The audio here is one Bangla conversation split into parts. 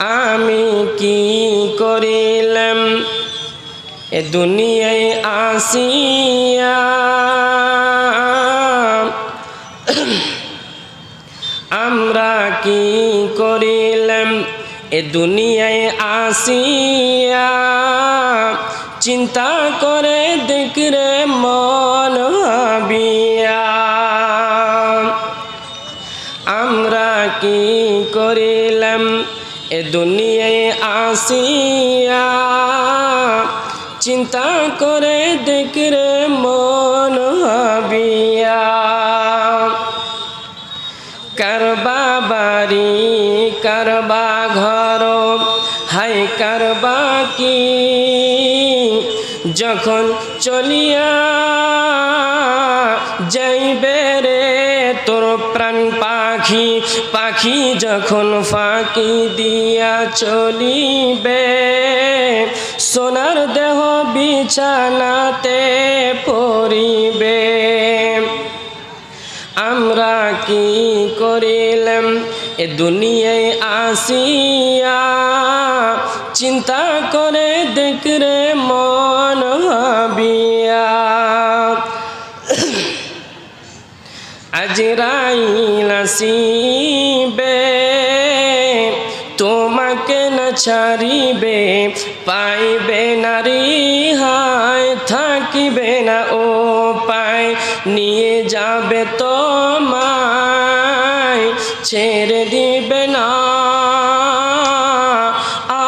আমি কি করিলাম? এ দুনিয়ায় আসিয়া আমরা কি করিলাম? এ দুনিয়ায় আসিয়া চিন্তা করে দেখরে মন। এ দুনিয়ায় আসিয়া চিন্তা করে দেখরে মন ভাবিয়া কারবা বাড়ি, কারবা ঘর হাই কারবা কি? যখন চলিয়া তোর প্রাণ পাখি পাখি যখন ফাঁকি দিয়া চলিবে, সোনার দেহ বিছানাতে পড়িবে। আমরা কি করিলাম? এ দুনিয়ায় আসিয়া চিন্তা করে দেখরে মন। আজরাইল আসিবে তোমাকে না ছাড়িবে, পাইবে নারী হায় থাকিবে না ও পায় নিয়ে যাবে তোমায়, ছেড়ে দিবে না।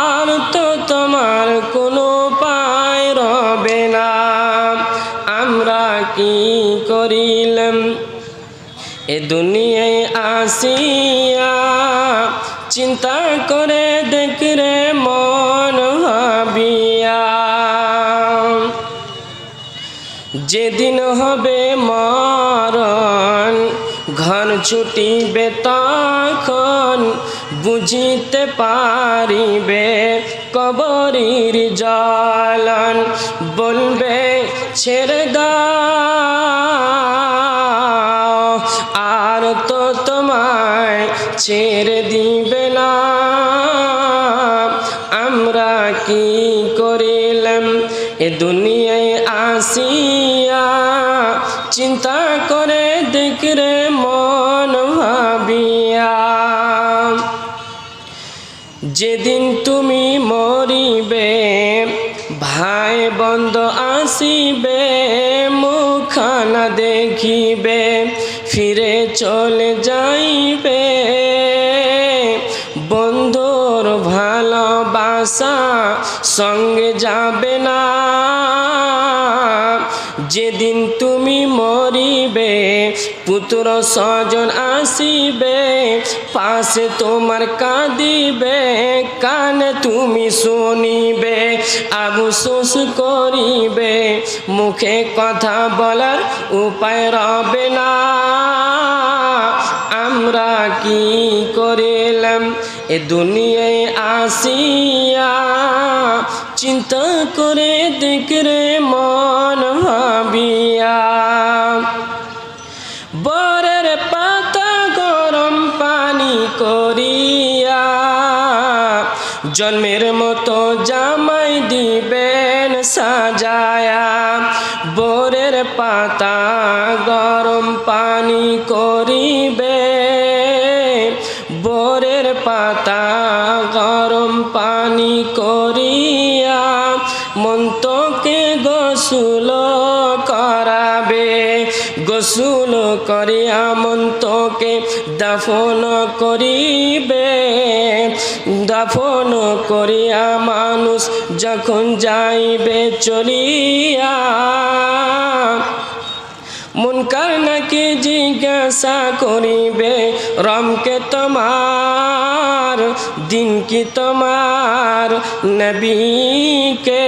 আর তো তোমার কোনো পায় রবে না। আমরা কি করিলাম এ দুনিয়ায় আসিয়া চিন্তা করে দেখরে মন ভাবিয়া যেদিন হবে মরণ, ঘন ছুটিবে তখন বুঝিতে পারিবে কবরির জলন বলবে, ছেড়ে দাও। মরিবে ভাই বন্ধ আসিবে মুখানা দেখিবে ফিরে চলে যাইবে পুত্র স্বজন আসিবে, পাশে তোমার কাঁদিবে, কানে তুমি শুনিবে আবুসুস করিবে, মুখে কথা বলার উপায় রবে না। আমরা কি করিলাম? এ দুনিয়ায় আসিয়া চিন্তা করে দেখরে মন করিয়া জন্মের মতো জামাই দিবেন সাজায়া বরের পাতা গরম পানি করিবে বরের পাতা গরম পানি করিয়া মন্তকে গোসুল করাবে, গোসুল করিয়া মন্তকে দাফন করিবে, দাফন করিয়া মানুষ যখন যাইবে চলিয়া মুনকার নাকি জিজ্ঞাসা করিবে রমকে তোমার, দিন কি তোমার নবীকে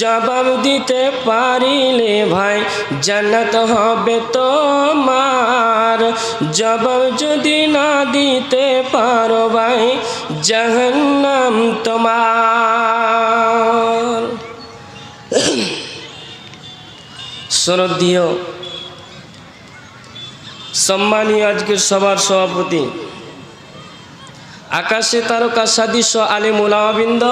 জবাব দিতে পারিলে ভাই, জান্নাত হবে তোমার। জবাব যদি না দিতে পারো ভাই, জাহান্নাম তোমার। শ্রদ্ধীয় সম্মানীয় আজকের সবার সভাপতি, আকাশে তারকা সাদৃশ্য আলে মোলাবিন্দ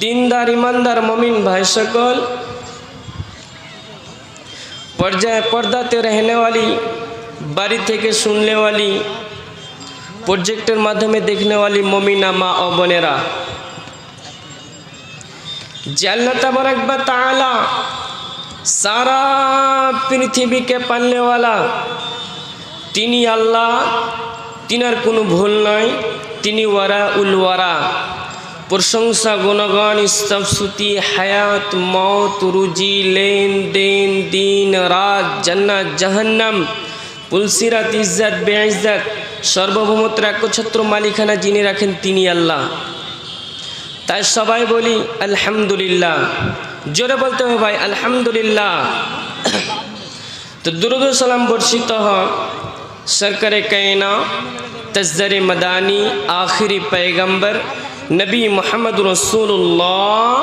দিনদার ইমানদার মমিন ভাই সকল পর্যায়ে পর্দাতে रहनेवाली বাড়ি থেকে শুনলেওয়ালি প্রজেক্টের মাধ্যমে দেখনেওয়ালি মমিনা মা ও বোনেরা যে আল্লাহ তবরকবা তাআলা সারা পৃথিবীকে পালনেওয়ালা তিনি আল্লাহ তিনার কোনো ভুল নয় তিনি ওয়ারা উল ওয়ারা প্রশংসা গুণগান স্তবসুতি হায়াত মত রুজি লেন দেন দিন রাত জান্নাত জাহান্নাম পুলসিরাত ইজ্জাত বেইজ্জাত সর্বভৌমত্র একচ্ছত্র মালিকানা যিনি রাখেন তিনি আল্লাহ তাই সবাই বলি আলহামদুলিল্লাহ জোরে বলতে হবে ভাই আলহামদুলিল্লাহ তো দুরুদ সালাম বর্ষিত হন সরকারে कैना तजर मदानी आखिरी पैगंबर নবী মোহাম্মদ রসুল্লাহ।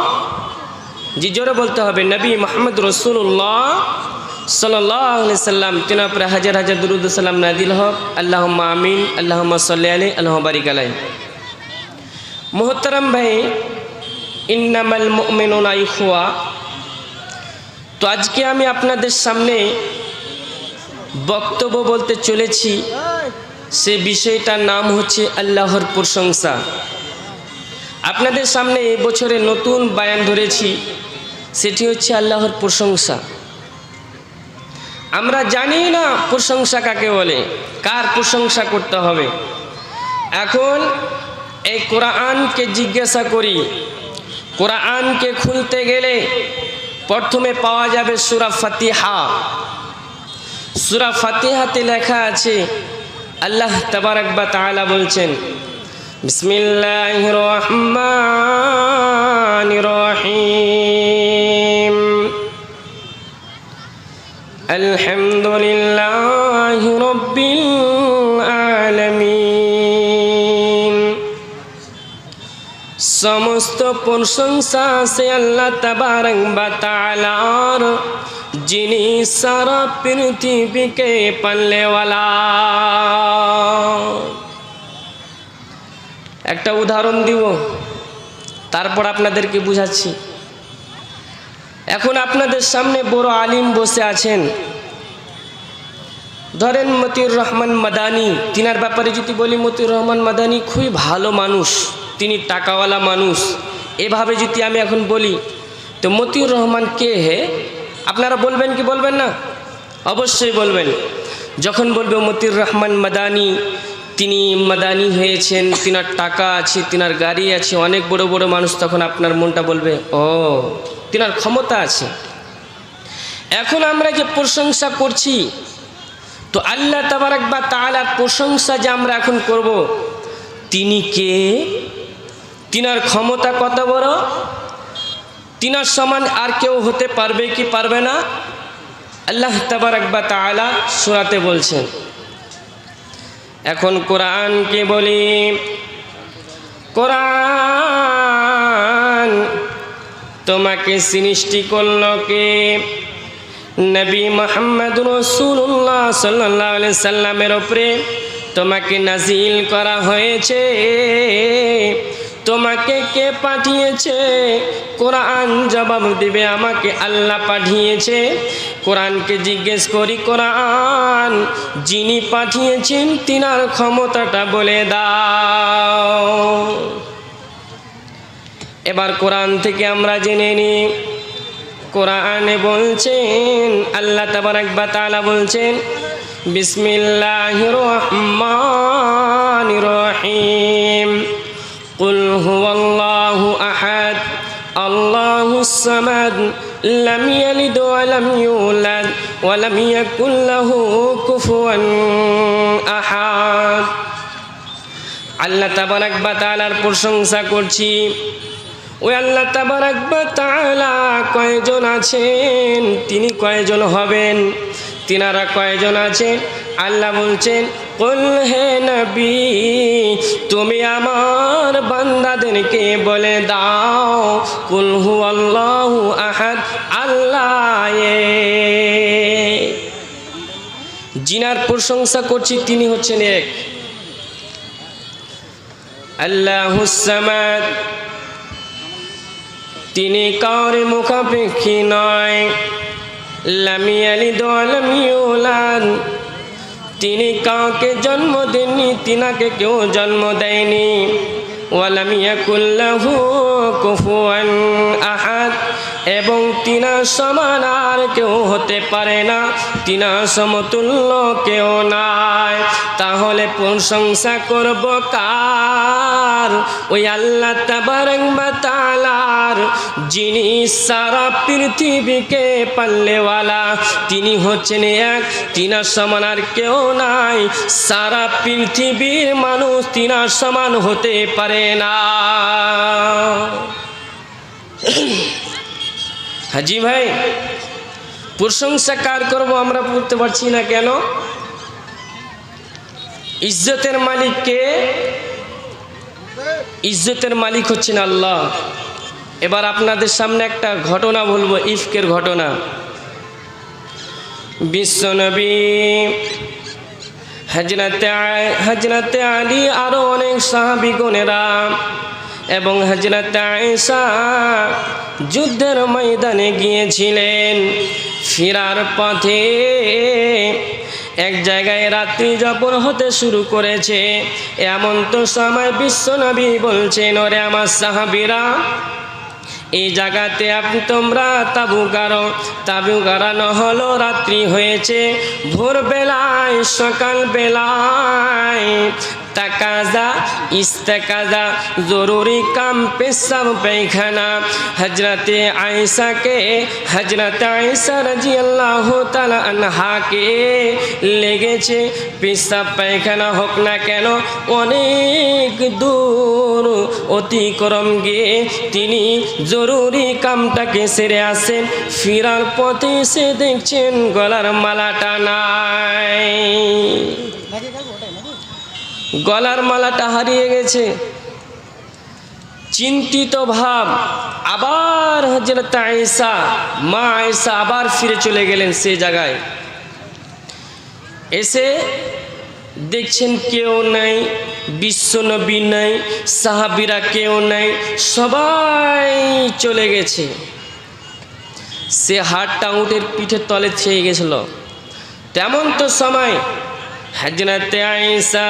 জি, জোরে বলতে হবে, নবী মোহাম্মদ রসুল্লাহ সাল্লাহ সাল্লাম। তিনার পরে হাজার হাজার দুরুদ সালাম নাদিল হক। আল্লাহ আমিন আল্লাহ সাল্লি আলী আল্লাহ বারিক আলাই মোহতারাম ভাই, ইন্নামাল মুমিনুনা ইখওয়া। তো আজকে আমি আপনাদের সামনে বক্তব্য বলতে চলেছি। সে বিষয়টার নাম হচ্ছে আল্লাহর প্রশংসা। আপনাদের সামনে এই বছরে নতুন বায়ান ধরেছি, সেটি হচ্ছে আল্লাহর প্রশংসা। আমরা জানি না প্রশংসা কাকে বলে, কার প্রশংসা করতে হবে। এখন এই কোরআনকে জিজ্ঞাসা করি, কোরআনকে খুলতে গেলে প্রথমে পাওয়া যাবে সুরা ফাতিহা। সুরা ফাতিহাতে লেখা আছে, আল্লাহ তাবারাকবা তাআলা বলছেন বিসমিল্লাহ রহমান রহিম আলহামদুলিল্লাহ রব্বিল আলামিন। সমস্ত প্রশংসা সে আল্লাহ তাবারাকবা তাআলার। যিনি সারা পৃথিবীকে পাল্লেওয়ালা। একটা উদাহরণ দিব। তারপর আপনাদেরকে বুঝাচ্ছি। এখন আপনাদের সামনে বড় আলিম বসে আছেন। ধরেন মতিউর রহমান মাদানি, তিনার ব্যাপারে যদি বলি, মতিউর রহমান মাদানি খুবই ভালো মানুষ, তিনি টাকাওয়ালা মানুষ। এভাবে যদি আমি এখন বলি, তো মতিউর রহমান কে হে? আপনারা বলবেন কি বলবেন না? অবশ্যই বলবেন। যখন বলবে মতিউর রহমান মাদানি তিনি মাদানি হয়েছেন, তিনার টাকা আছে, তিনার গাড়ি আছে, অনেক বড় বড় মানুষ তখন আপনার মনটা বলবে, ও, তিনার ক্ষমতা আছে। এখন আমরা যে প্রশংসা করছি, তো আল্লাহ তাবারাক বা তালার প্রশংসা যে আমরা এখন করব, তিনি কে? তিনার ক্ষমতা কত বড়? তিনার সমান আর কেউ হতে পারবে কি পারবে না? আল্লাহ তাবারাক বা তালা শোনাতে বলছেন এখন কোরআনকে বলি। কোরআন তোমাকে সৃষ্টি করল কে? নবী মোহাম্মদ রসুল্লাহ সাল্লাহ সাল্লামের ওপরে তোমাকে নাজিল করা হয়েছে। তোমাকে কে পাঠিয়েছে? কোরআন জবাব দিবে আমাকে আল্লাহ পাঠিয়েছে। কোরআনকে জিজ্ঞেস করি, কোরআন, যিনি পাঠিয়েছেন তিনার ক্ষমতাটা বলে দাও। এবার কোরআন থেকে আমরা জেনে নিই কোরআনে বলছেন, আল্লাহ তাবারাক বা তাআলা বলছেন, বিসমিল্লাহির রহমানির রহিম। قل هو الله أحد الله الصمد لم يلد ولم يولد ولم يكن له كفوا أحد আল্লাহ তাবারাক বা তাআলার প্রশংসা করছি ওই আল্লাহ তাবারাক বা তাআলা কয়জন আছেন তিনি কয়জন হবেন তিনারা কয়জন আছেন আল্লাহ বলছেন কুল হে নবী, তুমি আমার বান্দাদেরকে বলে দাও, কুল হু আল্লাহু আহাদ, আল্লাহ। জিনার প্রশংসা করছি তিনি হচ্ছেন এক। আল্লাহুসামাদ তিনি কাউরে মুখাপেক্ষী নয়। লামিয়ালি দোয়ালামিউলান তিনি কাউকে জন্ম দেননি তিনাকে কেউ জন্ম দেয়নি। ওয়ালামিয়া কুল্লাহু কুফুয়ান আহাদ। এবং তিনার সমান আর কেউ হতে পারে না। তিনার সমতুল্য কেউ নাই। তাহলে প্রশংসা করব কার? ওই আল্লাহ বা যিনি সারা পৃথিবীকে পাল্লেওয়ালা, তিনি হচ্ছেন এক তিনার সমান আর কেউ নাই। সারা পৃথিবীর মানুষ তিনার সমান হতে পারে না। হাজি ভাই। প্রশংসা কার করব আমরা পড়তে পারছি না কেন? ইজ্জতের মালিককে ইজ্জতের মালিক হচ্ছেন আল্লাহ। এবার আপনাদের সামনে একটা ঘটনা বলব, ইফকের ঘটনা। বিশ্বনবী হজরতে হজরতে আলী আরও অনেক সাহাবিগণেরা এবং হজরত আয়েশা যুদ্ধের ময়দানে গিয়েছিলেন। ফিরার পথে এক জায়গায় রাত্রি যাপন হতে শুরু করেছে। এমন তো সময় বিশ্বনবী বলছেন, ওরে আমার সাহাবিরা, এই জায়গাতে আপনি তোমরা তাবু গারো তাবু গাড়ানো হলো রাত্রি হয়েছে। ভোরবেলায় সকাল বেলায় তাকাজা ইস্তেকাজা, জরুরি কাম পেশাব পায়খানা হজরতে আয়েশাকে হজরত আয়েশা রাজি আল্লাহ তালা আনহাকে লেগেছে। পেশাব পায়খানা হোক না কেন, অনেক দূর অতিক্রম গিয়ে তিনি জরুরি কামটাকে সেরে আসেন। ফিরার পথে সে দেখছেন গলার মালাটা নাই। গলার মালাটা হারিয়ে গেছে। চিন্তিত ভাব, আবার হজরত আয়েশা, মা আয়েশা আবার ফিরে চলে গেলেন সে জায়গায়। এসে দেখছেন কেউ নাই বিশ্বনবী নাই, সাহাবিরা কেউ নাই, সবাই চলে গেছে। সে হাটটা উটের পিঠের তলে ছেয়ে গেছিল। তেমন তো সময় হজরতে আয়েশা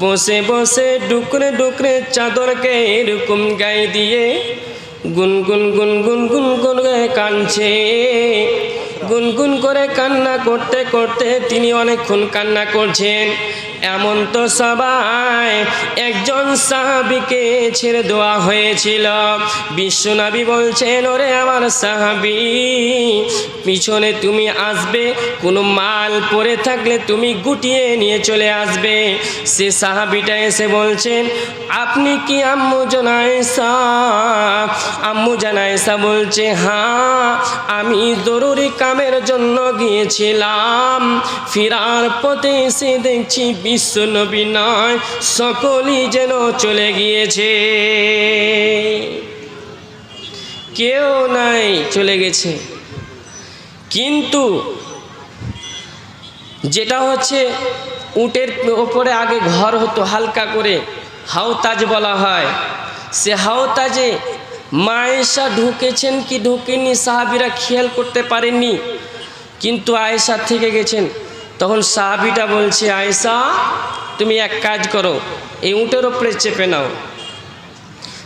বসে বসে ডুকরে ডুকরে চাদরকে এরকম গায়ে দিয়ে গুনগুন গুনগুন গুনগুন গায়ে কানছে গুনগুন করে কান্না করতে করতে তিনি অনেকক্ষণ কান্না করছেন। এমন তো সবাই একজন সাহাবিকে ছেড়ে দেওয়া হয়েছিল। বিশ্বনাবি বলছেন, ওরে আমার সাহাবি, পিছনে তুমি আসবে, কোনো মাল পরে থাকলে তুমি গুটিয়ে নিয়ে চলে আসবে। সে সাহাবিটা এসে বলছেন, আপনি কি আম্মু জানাইসা আম্মু জানাইসা বলছে হ্যাঁ আমি জরুরি কামের জন্য গিয়েছিলাম। ফিরার পথে এসে দেখছি বিশ্ব নবী নয়, সকলই যেন চলে গিয়েছে। কেউ নাই চলে গেছে। কিন্তু যেটা হচ্ছে, উটের ওপরে আগে ঘর হতো, হালকা করে হাওতাজ বলা হয়। সে হাওতাজে মায়েশা ঢুকেছেন কি ঢুকেনি সাহাবিরা খেয়াল করতে পারেননি। কিন্তু আয়েশা থেকে গেছেন। তখন সাহাবিটা বলছে, আয়েশা, তুমি এক কাজ করো, এই উটের ওপরে চেপে নাও।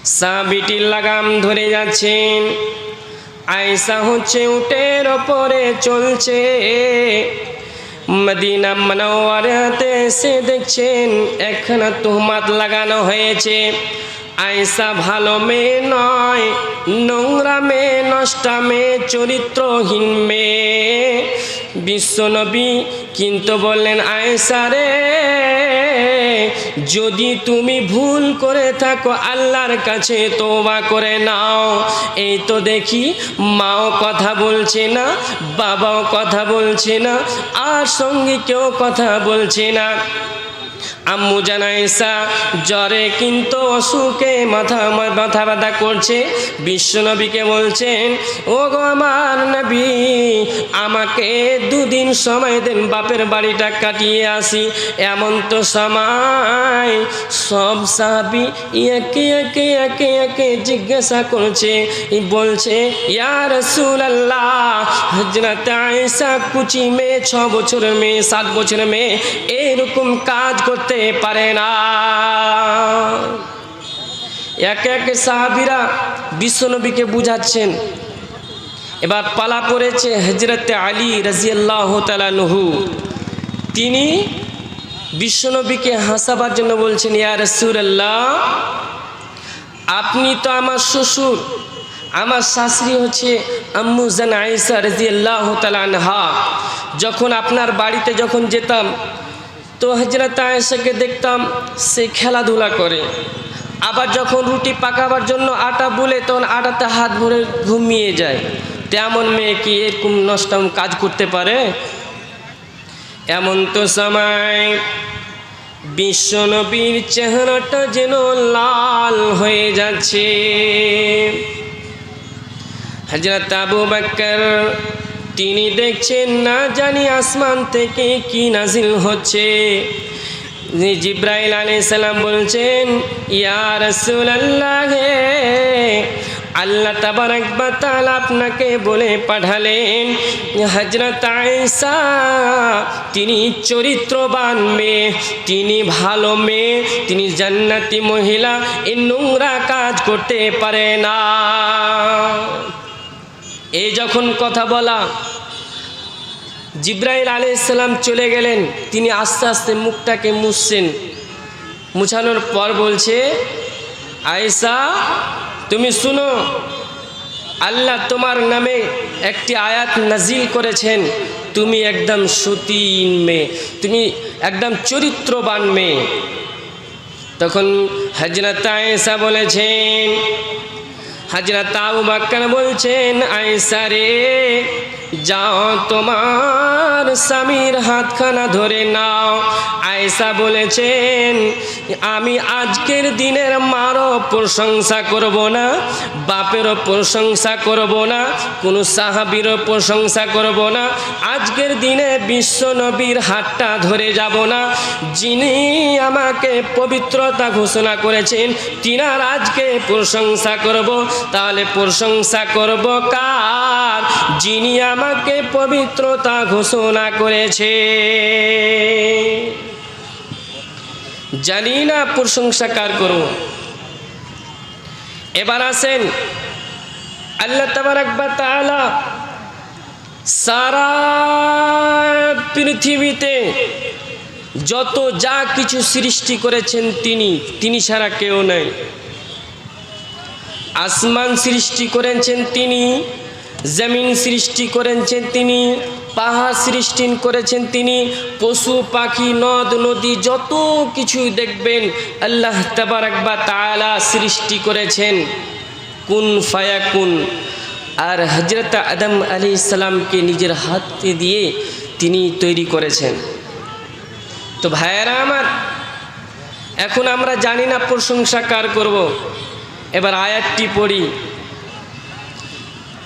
সাহাবিটির লাগাম ধরে যাচ্ছেন। আয়েশা হচ্ছে উটের ওপরে চলছে। মদিনা মনোয়ারাতে এসে দেখছেন, একখানা তোহমাত লাগানো হয়েছে। আয়সা ভালো মেয়ে নয়, নোংরা মেয়ে, নষ্টা মেয়ে, চরিত্রহীন মেয়ে। বিশ্বনবী কিন্তু বললেন, আয়েশা রে, যদি তুমি ভুল করে থাকো, আল্লাহর কাছে তোবা করে নাও। এই তো দেখি, মাও কথা বলছে না, বাবাও কথা বলছে না, আর সঙ্গে কেউ কথা বলছে না। আম্মু জানাইসা, জ্বরে কিন্তু অসুখে মাথা মাথা ব্যথা করছে। বিশ্বনবীকে বলছেন ও গো আমার নবী আমাকে দুদিন সময় দেন, বাপের বাড়িটা কাটিয়ে আসি। এমন তো সময় সব সাহাবি একে একে একে একে জিজ্ঞাসা করছে, বলছে, ইয়া রাসূলুল্লাহ, হযরত আয়েশা কুচি মেয়ে, ছ বছরের মেয়ে, সাত বছরের মেয়ে, এরকম কাজ করতে পারে না। একে একে সাহাবিরা বিশ্বনবীকে বুঝাচ্ছেন এবার পালা পড়েছে হজরতে আলী রাজিয়াল্লাহ তালানহু তিনি বিশ্বনবীকে হাসাবার জন্য বলছেন, ইয়া রসুরাল্লাহ আপনি তো আমার শ্বশুর। আমার শাশুড়ি হচ্ছে আম্মু জান আইসা রাজিয়াল্লাহ তালানহা যখন আপনার বাড়িতে যখন যেতাম, তো হজরত আয়েশাকে দেখতাম সে খেলাধুলা করে। আবার যখন রুটি পাকাবার জন্য আটা বলে, তখন আটাতে হাত ভরে ঘুমিয়ে যায়। তেমন মেয়ে কি এরকম নষ্টম কাজ করতে পারে? এমন তো সময় বিশ্বনবীর চেহারাটা যেন লাল হয়ে যাচ্ছে। হজরত আবু বাক্কর তিনি দেখছেন না জানি আসমান থেকে কি নাজিল হচ্ছে। জিব্রাইল আলী সালাম বলছেন, ইয়া রসুল্লাহ আল্লাহ তাবারাকবা তাআলা আপনাকে বলে পাঠালেন হজরত আয়েশা, তিনি চরিত্রবান মেয়ে, তিনি ভালো মেয়ে, তিনি জান্নাতি মহিলা এই নোংরা কাজ করতে পারে না। এই যখন কথা বলা, জিব্রাইল আলাইসাল্লাম চলে গেলেন, তিনি আস্তে আস্তে মুখটাকে মুছছেন, মুছানোর পর বলছে, আয়েশা তুমি শুনো, আল্লাহ তোমার নামে একটি আয়াত নাজিল করেছেন, তুমি একদম সতীন মেয়ে, তুমি একদম চরিত্রবান মেয়ে। তখন হজরত তায়েসা বলেছেন হজরত আবু বাক্কান বলছেন আয়েসা রে যাও, তোমার স্বামীর হাতখানা ধরে নাও। আয়েশা বলেছেন, আমি আজকের দিনের মারও প্রশংসা করব না, বাপেরও প্রশংসা করব না, কোনো সাহাবিরও প্রশংসা করব না। আজকের দিনে বিশ্ব নবীর হাতটা ধরে যাব না। যিনি আমাকে পবিত্রতা ঘোষণা করেছেন, তিনার আজকে প্রশংসা করব। তাহলে প্রশংসা করব কার? যিনি আমাকে পবিত্রতা ঘোষণা করেছে। জানি না প্রশংসা কার করব। এবার আসেন আল্লাহ তাবারাকবা তাআলা সারা পৃথিবীতে যত যা কিছু সৃষ্টি করেছেন তিনি তিনি ছাড়া কেউ নাই। আসমান সৃষ্টি করেছেন তিনি জমিন সৃষ্টি করেছেন তিনি, পাহাড় সৃষ্টি করেছেন তিনি, পশু, পাখি, নদ, নদী, যত কিছু দেখবেন আল্লাহ তাবারাকবা তাআলা সৃষ্টি করেছেন। কুন ফায়া কুন আর হজরত আদম আলী ইসলামকে নিজের হাতে দিয়ে তিনি তৈরি করেছেন। তো ভাইয়েরা আমার, এখন আমরা জানি না প্রশংসা কার করব। এবার আয়াতটি পড়ি।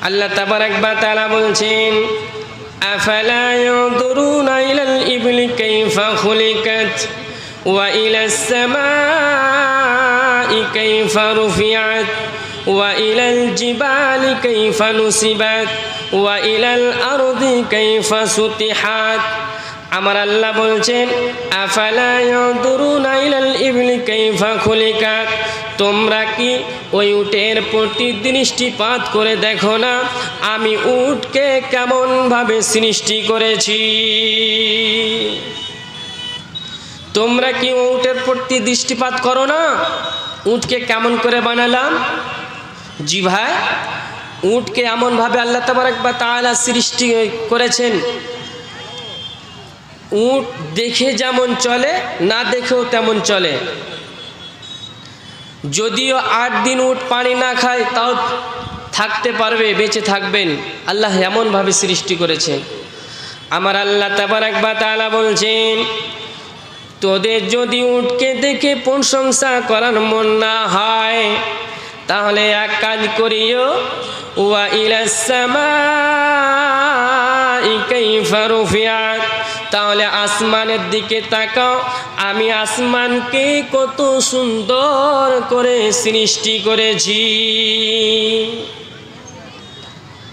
আল্লাহ বলছেন ইলাল আরদি কাইফা সুতিহাত। আমার আল্লাহ বলছেন তোমরা কি ওই উটের প্রতি দৃষ্টিপাত করে দেখো না? আমি উটকে কেমনভাবে সৃষ্টি করেছি? তোমরা কি উটের প্রতি দৃষ্টিপাত করো না? উটকে কেমন করে বানালাম? জি ভাই, উটকে এমনভাবে আল্লাহ তাবারাক বা তাআলা সৃষ্টি করেছেন। উট দেখে যেমন চলে, না দেখেও তেমন চলে। যদিও আট দিন উট পানি না খায়, তাও থাকতে পারবে, বেঁচে থাকবেন। আল্লাহ এমনভাবে সৃষ্টি করেছেন। আমার আল্লাহ তাবারাক একবার তালা বলছেন, তোদের যদি উঠকে দেখে প্রশংসা করার মন না হয়, তাহলে এক কাজ করিও, ওয়া ইলাসামাইকাইফারুফিয়াত তাহলে আসমানের দিকে তাকাও আমি আসমানকে কত সুন্দর করে সৃষ্টি করেছি।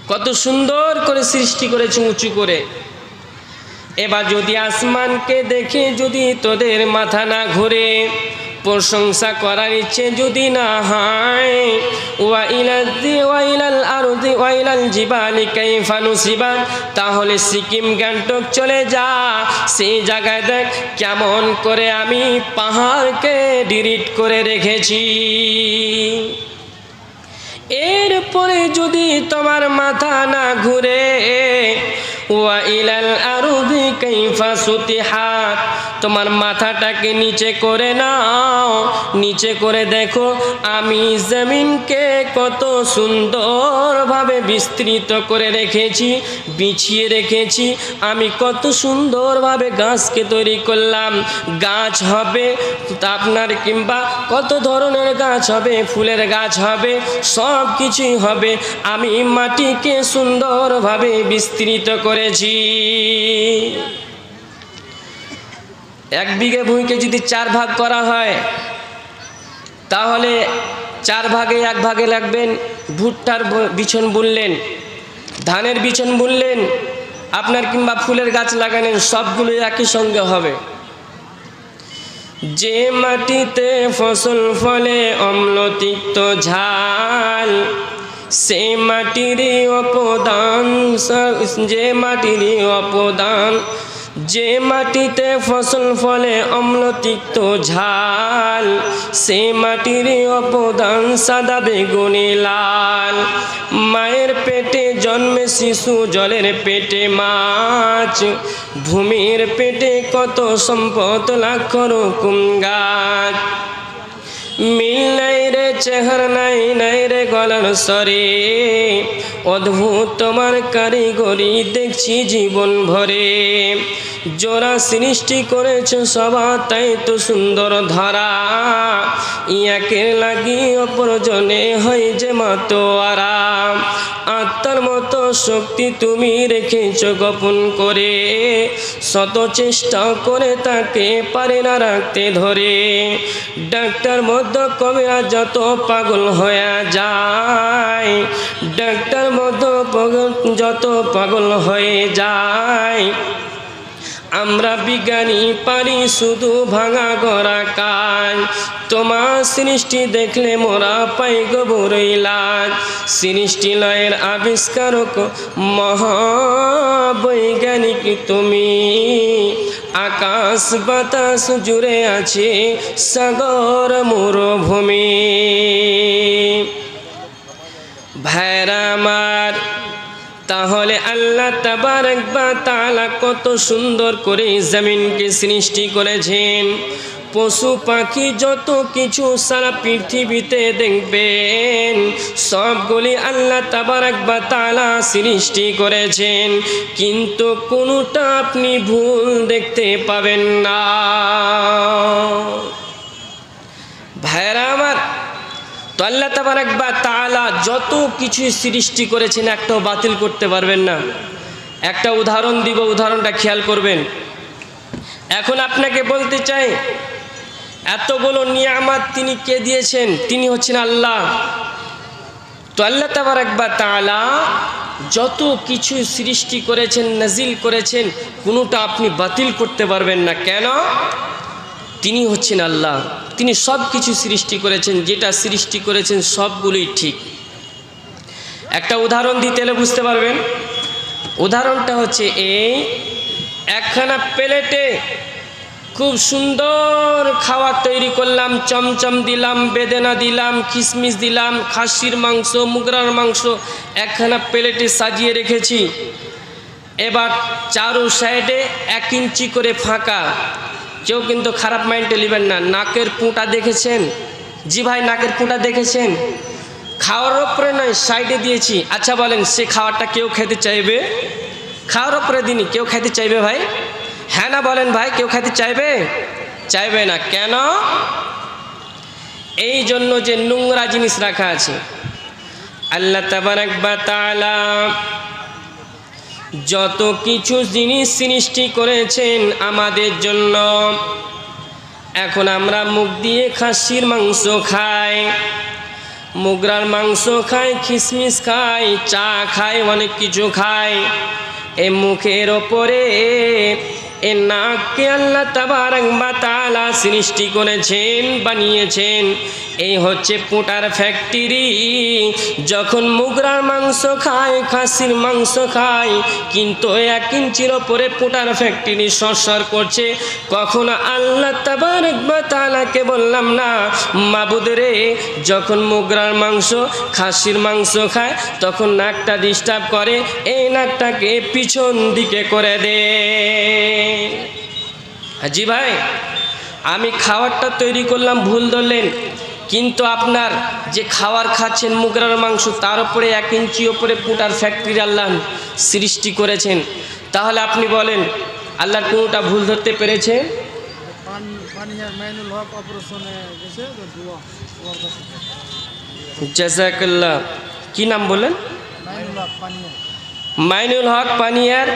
কত সুন্দর করে সৃষ্টি করেছি উঁচু করে। এবার যদি আসমানকে দেখে, যদি তোদের মাথা না ঘুরে প্রশংসা করার ইচ্ছে যদি না হয়। তাহলে সিকিম গ্যাংটক চলে যা। সেই জায়গায় দেখ কেমন করে আমি পাহাড়কে ডিরিট করে রেখেছি। এরপরে যদি তোমার মাথা না ঘুরে, ওয়া ইলাল আরুদি কাইফা সুতিহাত তোমার মাথাটাকে নিচে করে নাও, নিচে করে দেখো আমি জমিনকে কত সুন্দরভাবে বিস্তৃত করে রেখেছি, বিছিয়ে রেখেছি। আমি কত সুন্দরভাবে গাছকে তৈরি করলাম। গাছ হবে আপনার কিংবা কত ধরনের গাছ হবে, ফুলের গাছ হবে, সব কিছুই হবে। আমি মাটিকে সুন্দরভাবে বিস্তৃত করেছি। এক বিঘে ভূমিকে যদি চার ভাগ করা হয়, তাহলে চার ভাগে এক ভাগে লাগবেন ভুট্টার বিছন বুনলেন, ধানের বিছন বুনলেন, আপনার কিংবা ফুলের গাছ লাগালেন, সবগুলো একই সঙ্গে হবে। যে মাটিতে ফসল ফলে অম্লতিক্ত ঝাল, সে মাটিরই অপদান যে মাটিরই অপদান যে মাটিতে ফসল ফলে অম্লতিক্ত ঝাল, সে মাটির অপদান সাদা বেগুনি লাল। মায়ের পেটে জন্মে শিশু, জলের পেটে মাছ। ভূমির পেটে কত সম্পদ, লাখ রকম গাছ। মিল নাই রে চেহার নাই নাই রে গলার সরে অদ্ভুত তোমার কারিগরি দেখছি জীবন ভরে। জোড়া সৃষ্টি করেছ সবা, তাই তো সুন্দর ধারা। ইয়াকে লাগি অপরজনে হয় যে মাতো আরাম আত্মার মতো শক্তি তুমি রেখেছ গোপন করে। শত চেষ্টা করে তাকে পারে না রাখতে ধরে। ডাক্তার মধ্য কবিরা যত পাগল হয়ে যায়, ডাক্তার মধ্য যত পাগল হয়ে যায়। আমরা বিজ্ঞানী পারি শুধু ভাঙা গড়া কাজ। তোমার সৃষ্টি দেখলে মোরা পাই গবরইলাজ সৃষ্টি লয়ের আবিষ্কারক মহাবৈজ্ঞানিক তুমি। আকাশ বাতাস জুড়ে আছে সাগর মরুভূমি। ভাইরা আমার তাহলে আল্লাহ তাবারক বা তালা কত সুন্দর করে জমিনকে সৃষ্টি করেছেন। পশু পাখি যত কিছু সারা পৃথিবীতে দেখবেন, সবগুলি আল্লাহ তাবারক বা তালা সৃষ্টি করেছেন। কিন্তু কোনোটা আপনি ভুল দেখতে পাবেন না। ভাইরা আমার তো আল্লাহ তাবারাক বা তাআলা যত কিছু সৃষ্টি করেছেন, একটাও বাতিল করতে পারবেন না। একটা উদাহরণ দিব, উদাহরণটা খেয়াল করবেন। এখন আপনাকে বলতে চাই, এতগুলো নিয়ামাত তিনি কে দিয়েছেন? তিনি হচ্ছেন আল্লাহ। তো আল্লাহ তাবারাক বা তাআলা যত কিছু সৃষ্টি করেছেন নাজিল করেছেন, কোনোটা আপনি বাতিল করতে পারবেন না। কেন? তিনি হচ্ছেন আল্লাহ। তিনি সব কিছু সৃষ্টি করেছেন, যেটা সৃষ্টি করেছেন সবগুলোই ঠিক। একটা উদাহরণ দিতে হলে বুঝতে পারবেন। উদাহরণটা হচ্ছে এই, একখানা প্লেটে খুব সুন্দর খাবার তৈরি করলাম, চমচম দিলাম, বেদেনা দিলাম কিশমিশ দিলাম, খাসির মাংস, মুগরার মাংস, একখানা প্লেটে সাজিয়ে রেখেছি। এবার চারো সাইডে এক ইঞ্চি করে ফাঁকা। কেউ কিন্তু খারাপ মাইন্ডে নেবেন না। নাকের পুঁটা দেখেছেন? জি ভাই, নাকের পুঁটা দেখেছেন? খাওয়ার ওপরে নয় সাইডে দিয়েছি। আচ্ছা বলেন, সে খাবারটা কেউ খেতে চাইবে? খাওয়ার ওপরে দিনই কেউ খেতে চাইবে ভাই? হ্যাঁ না বলেন ভাই, কেউ খেতে চাইবে? চাইবে না। কেন? এই জন্য যে নোংরা জিনিস রাখা আছে। আল্লাহ তাবারাক বা তাআলা যত কিছু জিনিস সৃষ্টি করেছেন আমাদের জন্য, এখন আমরা মুখ দিয়ে খাসির মাংস খাই, মুগরার মাংস খাই, খিসমিস খাই, চা খাই, অনেক কিছু খাই, এ মুখের ওপরে এ নাককে আল্লাহ তাআলা সৃষ্টি করেছেন, বানিয়েছেন। এই হচ্ছে পোটার ফ্যাক্টরি। যখন মুগরার মাংস খায়, খাসির মাংস খায়, কিন্তু এক ইঞ্চির ওপরে পোটার ফ্যাক্টরি সরসর করছে। কখনো আল্লাহ তাআলাকে বললাম, না মাবুদরে যখন মুগরার মাংস, খাসির মাংস খায়, তখন নাকটা ডিস্টার্ব করে। এই নাকটাকে পিছন দিকে করে দে। জি ভাই, আমি খাবারটা তৈরি করলাম, ভুল ধরলেন। কিন্তু আপনার যে খাবার খাচ্ছেন মুগরার মাংস, তার উপরে এক ইঞ্চি ওপরে পুটার ফ্যাক্টরি আল্লাহ সৃষ্টি করেছেন। তাহলে আপনি বলেন, আল্লাহর কোনোটা ভুল ধরতে পেরেছে? জাজাকাল্লাহ, কি নাম বলেন? মাইনুল হক পানিয়ার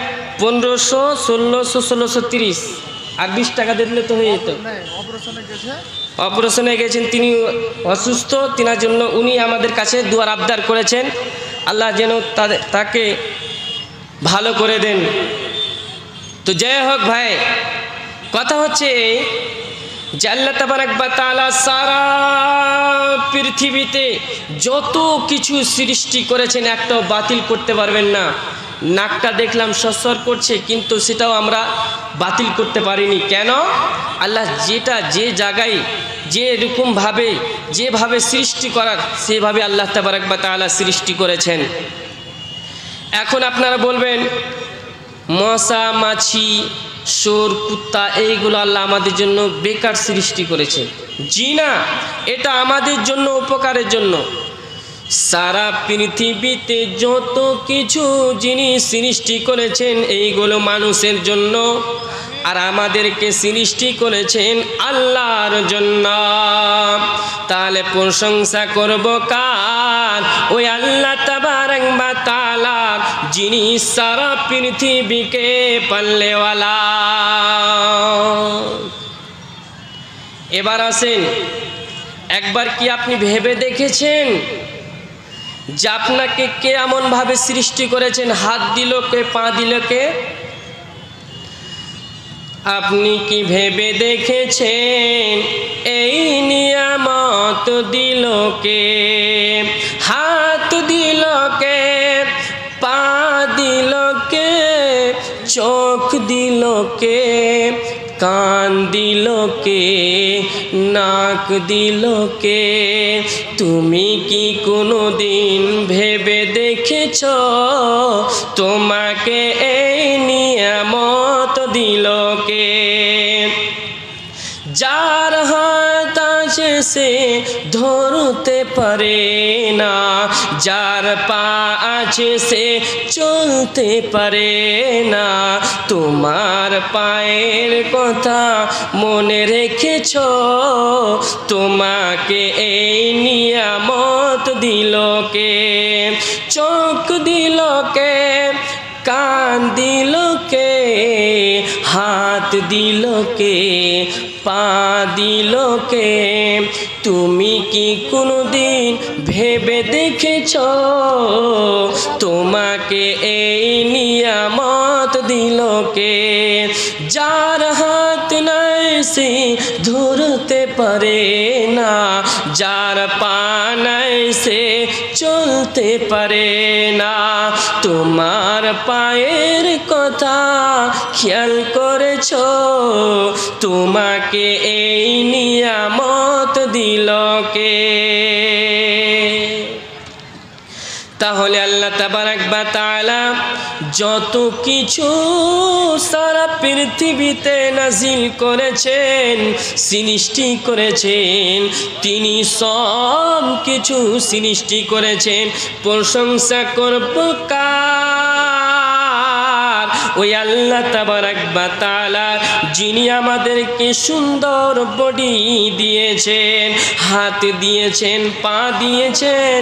পনেরোশো ষোলোশো ষোলোশো তিরিশ। আর বিশ টাকা দিলে তো হয়ে যেত। অপারেশনে গেছেন তিনি অসুস্থ তিনার জন্য উনি আমাদের কাছে দুয়ার আবদার করেছেন। আল্লাহ যেন তাদের তাকে ভালো করে দেন। তো জয় হোক ভাই কথা হচ্ছে এই যে আল্লাহ তাআলা সারা পৃথিবীতে যত কিছু সৃষ্টি করেছেন একটাও বাতিল করতে পারবেন না। নাকটা দেখলাম সস্বর করছে, কিন্তু সেটাও আমরা বাতিল করতে পারিনি। কেন? আল্লাহ যেটা যে জায়গায় যে রকমভাবে, যেভাবে সৃষ্টি করার, সেভাবে আল্লাহ তাবারাক বা তাআলা সৃষ্টি করেছেন। এখন আপনারা বলবেন, মশা, মাছি সোর কুত্তা, এইগুলো আল্লাহ আমাদের জন্য বেকার সৃষ্টি করেছে। জি না, এটা আমাদের জন্য উপকারের জন্য। সারা পৃথিবীতে যত কিছু জিনিস সৃষ্টি করেছেন, এইগুলো মানুষের জন্য। আর আমাদেরকে সৃষ্টি করেছেন আল্লাহর জন্য। তাহলে প্রশংসা করব কার? ওই আল্লাহ তাবারাক বা যিনি সারা পৃথিবীকে পাল্লেওয়ালা এবার আসেন একবার কি আপনি ভেবে দেখেছেন যে আপনাকে কে এমনভাবে সৃষ্টি করেছেন হাত দিল কে পা দিল কে আপনি কি ভেবে দেখেছেন এই নিয়ামত দিল কে হাত দিল কে চোখ দিল কে? কান দিল কে? নাক দিল কে? তুমি কি কোনো দিন ভেবে দেখেছ? তোমাকে সে ধরতে পারে না যার পা আছে সে চলতে পারে না তোমার পায়ের কথা মনে রেখেছ তোমাকে এই নিয়ামত দিল কে চোখ দিল কে কান দিল কে হাত দিল কে পা দিল কে? তুমি কি কোনো দিন ভেবে দেখেছ? তোমাকে এই নিয়ামত দিল কে? যার হাত নাই সে ধরতে পারে না। যার পা নাই সে চলতে পারে না। তোমার পায়ের কথা খেয়াল করেছ? তোমাকে এই নিয়ামত দিল কে? তাহলে আল্লাহ তাবারাক বা তাআলা যত কিছু সারা পৃথিবীতে নাজিল করেছেন, সৃষ্টি করেছেন, তিনি সব কিছু সৃষ্টি করেছেন। প্রশংসা করব কার? ওই আল্লাহ তাবারাক বা তাআলা যিনি আমাদেরকে সুন্দর বডি দিয়েছেন, হাত দিয়েছেন, পা দিয়েছেন।